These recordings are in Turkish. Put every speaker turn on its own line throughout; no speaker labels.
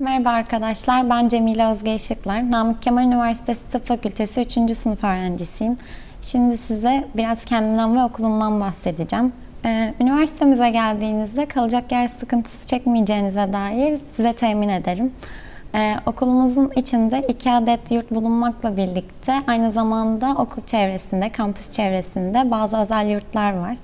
Merhaba arkadaşlar, ben Cemile Özge Işıklar. Namık Kemal Üniversitesi Tıp Fakültesi 3. sınıf öğrencisiyim. Şimdi size biraz kendimden ve okulumdan bahsedeceğim. Ee, üniversitemize geldiğinizde kalacak yer sıkıntısı çekmeyeceğinize dair size temin ederim. Ee, okulumuzun içinde iki adet yurt bulunmakla birlikte aynı zamanda okul çevresinde, kampüs çevresinde bazı özel yurtlar var.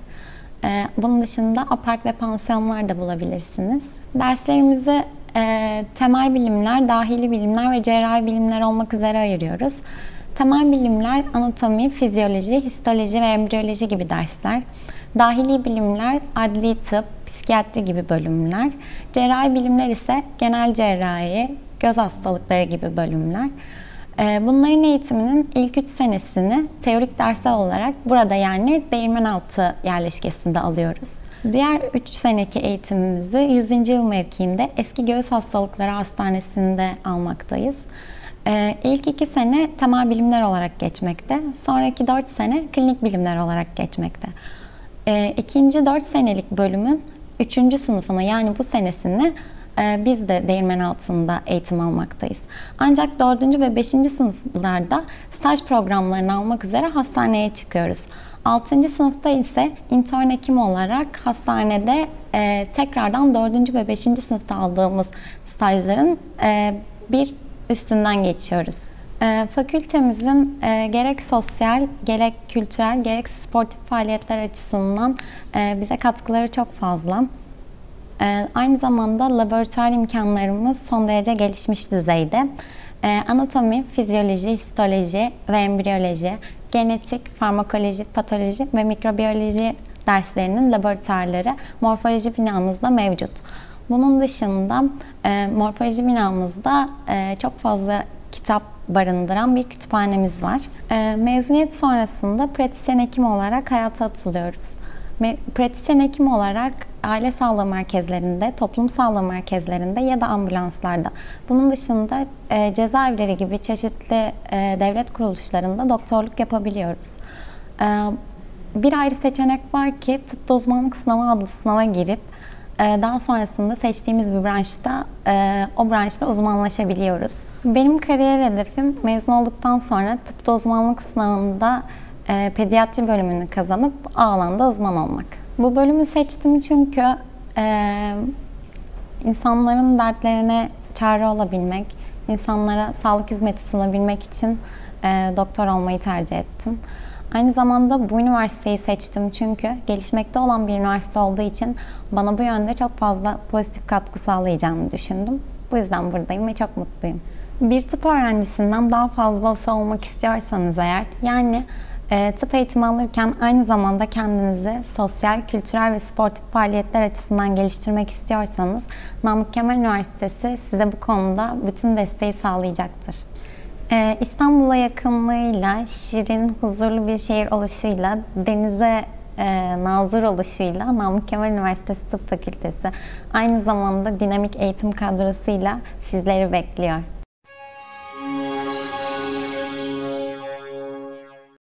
Ee, bunun dışında apart ve pansiyonlar da bulabilirsiniz. Derslerimizi e, temel bilimler, dahili bilimler ve cerrahi bilimler olmak üzere ayırıyoruz. Temel bilimler anatomi, fizyoloji, histoloji ve embriyoloji gibi dersler. Dahili bilimler adli tıp, psikiyatri gibi bölümler. Cerrahi bilimler ise genel cerrahi, göz hastalıkları gibi bölümler. Ee, bunların eğitiminin ilk 3 senesini teorik dersler olarak burada yani Değirmenaltı yerleşkesinde alıyoruz. Diğer 3 seneki eğitimimizi 100. yıl mevkiinde Eski Göğüs Hastalıkları Hastanesi'nde almaktayız. Ee, ilk 2 sene temel bilimler olarak geçmekte. Sonraki 4 sene klinik bilimler olarak geçmekte. Ee, ikinci 4 senelik bölümün 3. sınıfını yani bu senesini e, biz de değirmen altında eğitim almaktayız. Ancak 4. ve 5. sınıflarda staj programlarını almak üzere hastaneye çıkıyoruz. 6. sınıfta ise intern hekim olarak hastanede e, tekrardan 4. ve 5. sınıfta aldığımız stajların e, bir üstünden geçiyoruz. E, fakültemizin e, gerek sosyal, gerek kültürel, gerek sportif faaliyetler açısından e, bize katkıları çok fazla. E, aynı zamanda laboratuvar imkanlarımız son derece gelişmiş düzeyde. E, anatomi, fizyoloji, histoloji ve embriyoloji, genetik, farmakoloji, patoloji ve mikrobiyoloji derslerinin laboratuvarları morfoloji binamızda mevcut. Bunun dışında e, morfoloji binamızda e, çok fazla kitap barındıran bir kütüphanemiz var. E, mezuniyet sonrasında pratisyen hekim olarak hayata atılıyoruz. Pratisyen hekim olarak aile sağlığı merkezlerinde, toplum sağlığı merkezlerinde ya da ambulanslarda. Bunun dışında e, cezaevleri gibi çeşitli e, devlet kuruluşlarında doktorluk yapabiliyoruz. E, bir ayrı seçenek var ki tıp uzmanlık sınavı adlı sınava girip e, daha sonrasında seçtiğimiz bir branşta e, o branşta uzmanlaşabiliyoruz. Benim kariyer hedefim mezun olduktan sonra tıp uzmanlık sınavında e, pediatri bölümünü kazanıp alanda uzman olmak. Bu bölümü seçtim çünkü e, insanların dertlerine çare olabilmek, insanlara sağlık hizmeti sunabilmek için e, doktor olmayı tercih ettim. Aynı zamanda bu üniversiteyi seçtim çünkü gelişmekte olan bir üniversite olduğu için bana bu yönde çok fazla pozitif katkı sağlayacağını düşündüm. Bu yüzden buradayım ve çok mutluyum. Bir tıp öğrencisinden daha fazlası olmak istiyorsanız eğer, yani e, tıp eğitimi alırken aynı zamanda kendinizi sosyal, kültürel ve sportif faaliyetler açısından geliştirmek istiyorsanız Namık Kemal Üniversitesi size bu konuda bütün desteği sağlayacaktır. Ee, İstanbul'a yakınlığıyla, şirin, huzurlu bir şehir oluşuyla, denize e, nazır oluşuyla Namık Kemal Üniversitesi Tıp Fakültesi aynı zamanda dinamik eğitim kadrosuyla sizleri bekliyor.